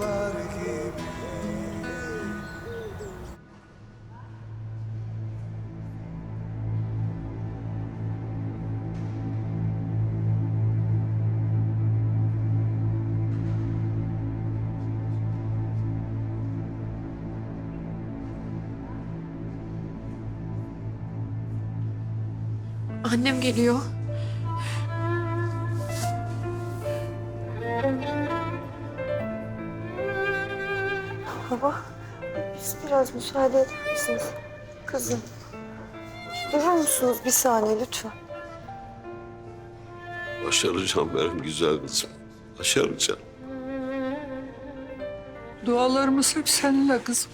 çocuklar gibi Annem geliyor. Baba, biz biraz müsaade eder misiniz? Kızım, durur musunuz bir saniye lütfen? Başaracağım benim güzel kızım. Başaracağım. Dualarımız hep seninle kızım.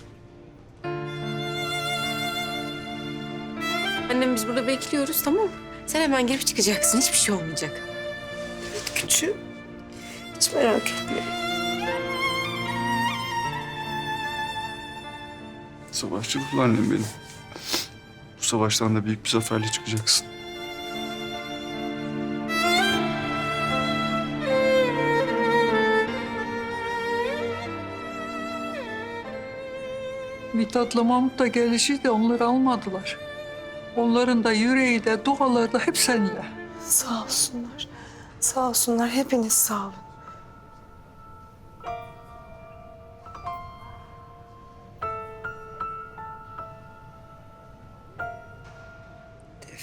Annem biz burada bekliyoruz tamam mı? Sen hemen girip çıkacaksın. Hiçbir şey olmayacak. Küçüğüm, hiç merak etme. Savaşçılıklı annem benim. Bu savaştan da büyük bir zaferle çıkacaksın. Mithat'la Mahmut da gelişi de onları almadılar. Onların da yüreği de duaları da hep seninle. Sağ olsunlar, sağ olsunlar. Hepiniz sağ olun.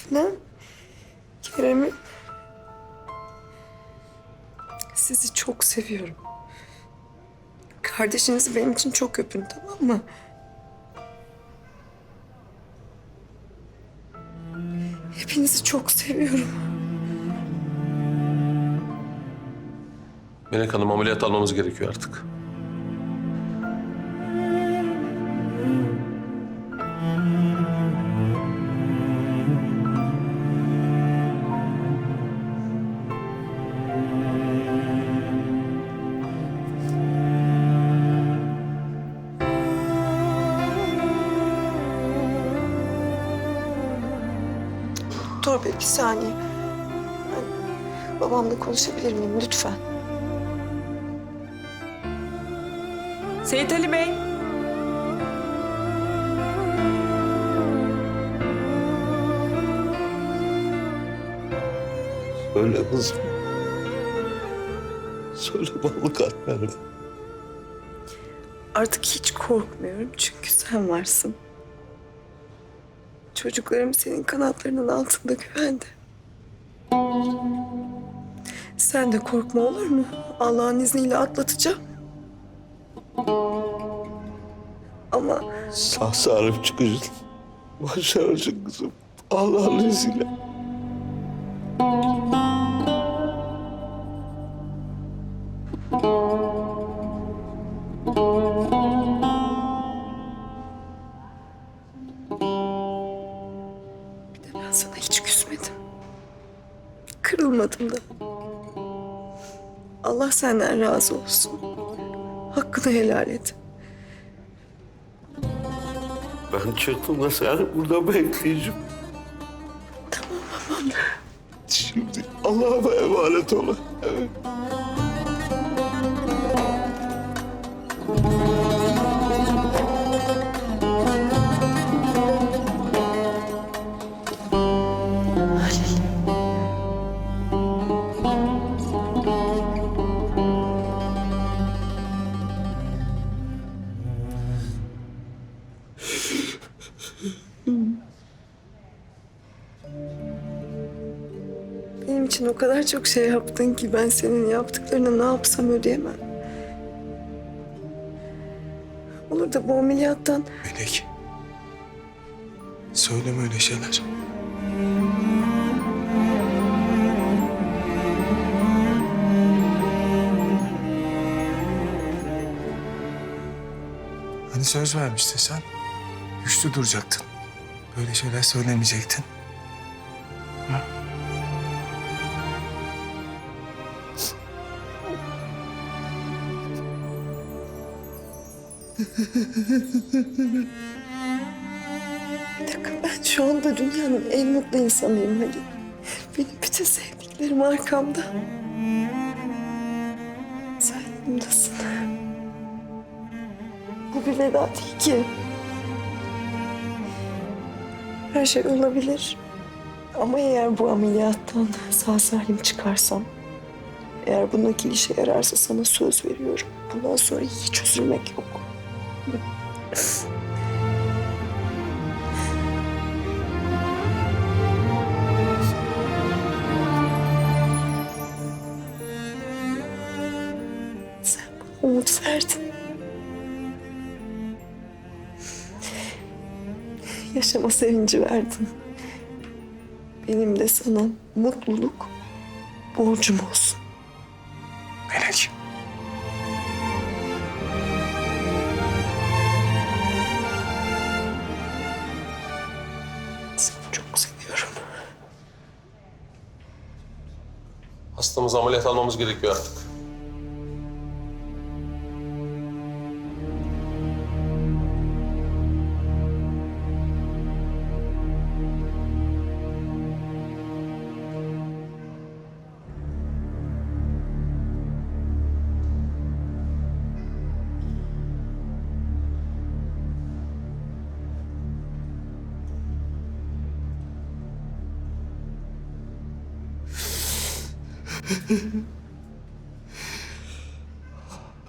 Defne, Kerem'im. Sizi çok seviyorum. Kardeşinizi benim için çok öpün tamam mı? Hepinizi çok seviyorum. Melek Hanım ameliyat almamız gerekiyor artık. Doktor bey bir saniye. Ben babamla konuşabilir miyim lütfen? Seyit Ali Bey. Söyle kızım. Söyle balık at. Artık hiç korkmuyorum çünkü sen varsın. Çocuklarım senin kanatlarının altında güvende. Sen de korkma olur mu? Allah'ın izniyle atlatacağım. Ama Sağ salim çıkacaksın. Başaracaksın kızım. Allah'ın izniyle. Kırılmadım da. Allah senden razı olsun. Hakkını helal et. Ben çıktım da seni burada bekleyeceğim. Tamam babam. Şimdi Allah'a emanet ol. Evet. İçin o kadar çok şey yaptın ki ben senin yaptıklarını ne yapsam ödeyemem. Olur da bu ameliyattan Melek. Söyleme öyle şeyler. Hani söz vermiştin sen? Güçlü duracaktın. Böyle şeyler söylemeyecektin. bir dakika ben şu anda dünyanın en mutlu insanıyım Ali. Benim bütün sevdiklerim arkamda. Sen yanımdasın. Bu bir veda değil ki. Her şey olabilir. Ama eğer bu ameliyattan sağ salim çıkarsam... ...eğer bu nakil işe yararsa sana söz veriyorum. Bundan sonra hiç üzülmek yok. Sen bana umut verdin. Yaşama sevinci verdin. Benim de sana mutluluk borcum olsun. Çok seviyorum. Hastamızı ameliyat almamız gerekiyor artık.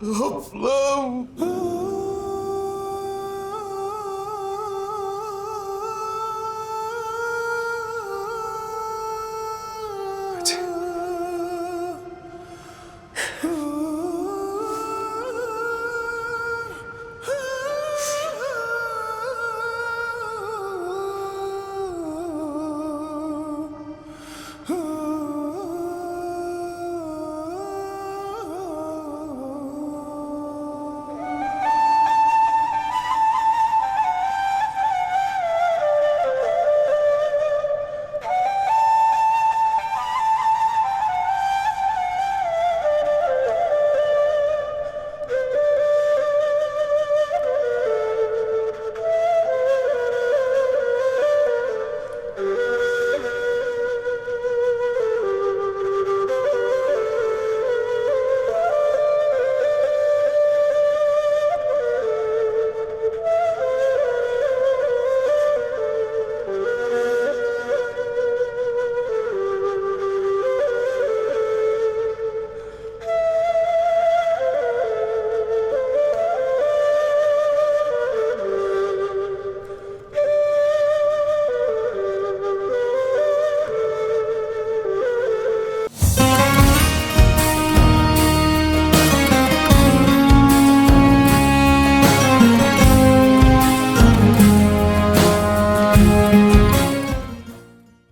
Ablam.